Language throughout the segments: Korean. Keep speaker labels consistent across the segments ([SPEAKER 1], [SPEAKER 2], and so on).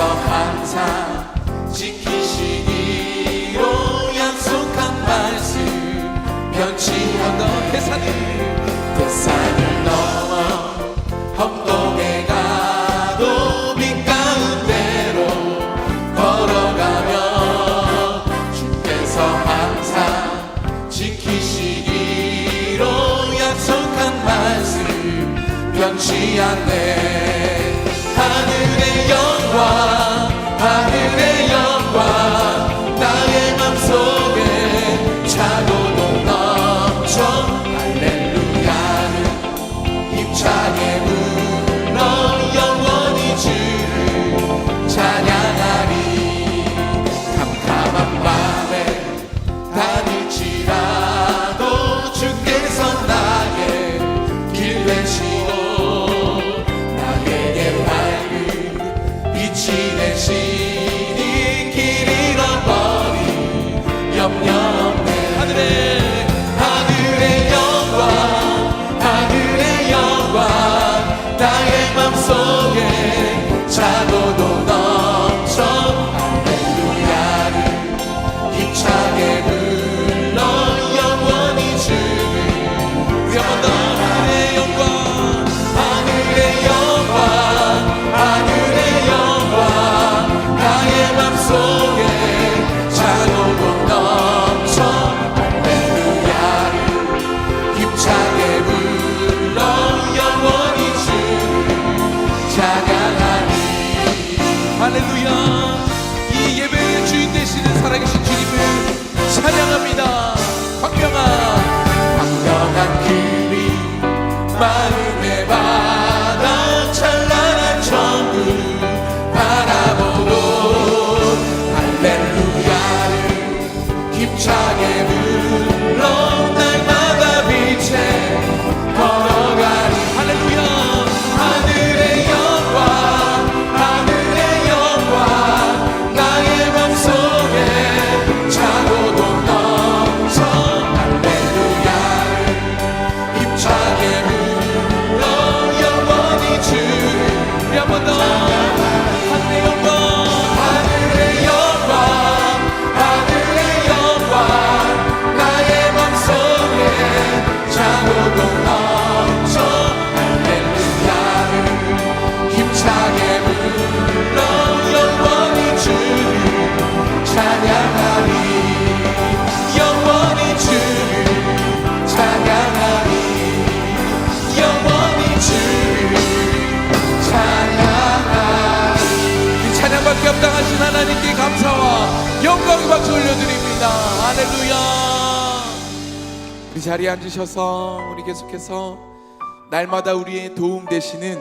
[SPEAKER 1] 앞에서 항상 지키시기로 약속한 말씀 변치 않던 태산을 그 대산을 넘어 험동에 가도 빛 가운데로 걸어가며 주께서 항상 지키시기로 약속한 말씀 변치 않네 마음에
[SPEAKER 2] 봐 그 자리에 앉으셔서 우리 계속해서 날마다 우리의 도움 되시는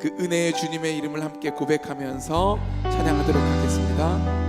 [SPEAKER 2] 그 은혜의 주님의 이름을 함께 고백하면서 찬양하도록 하겠습니다.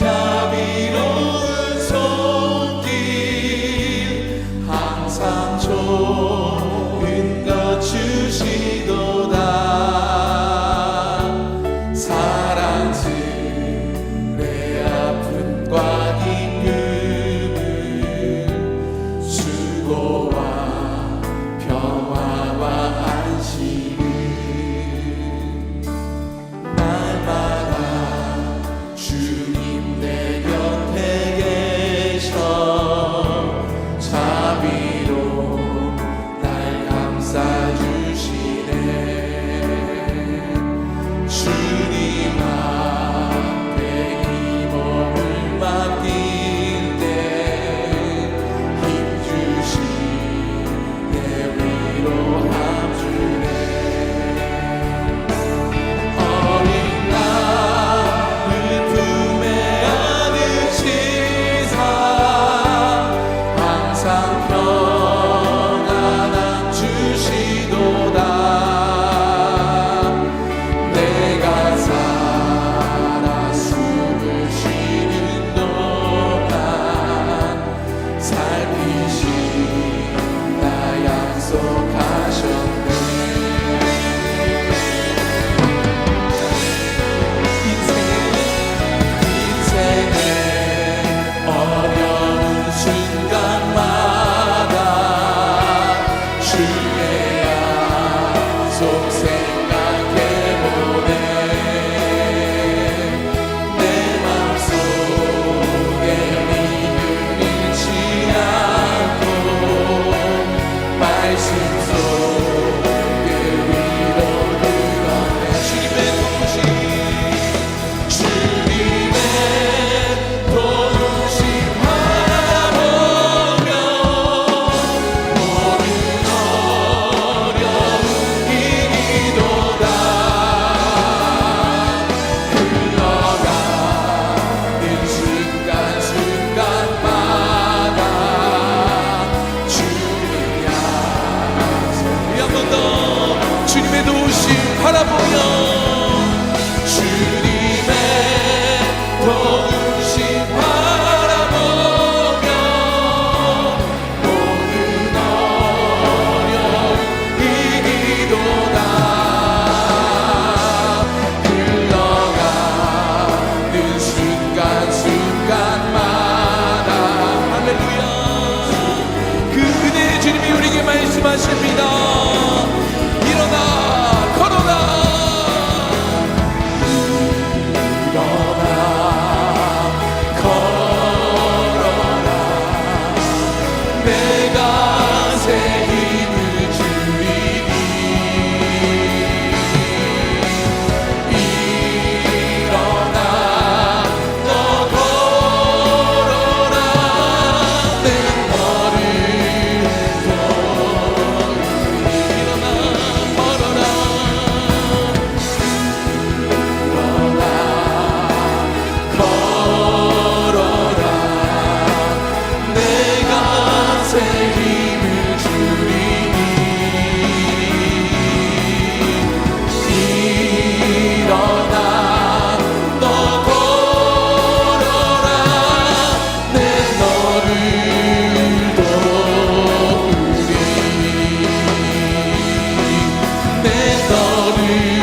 [SPEAKER 1] time. 것입니다.
[SPEAKER 2] Tobie.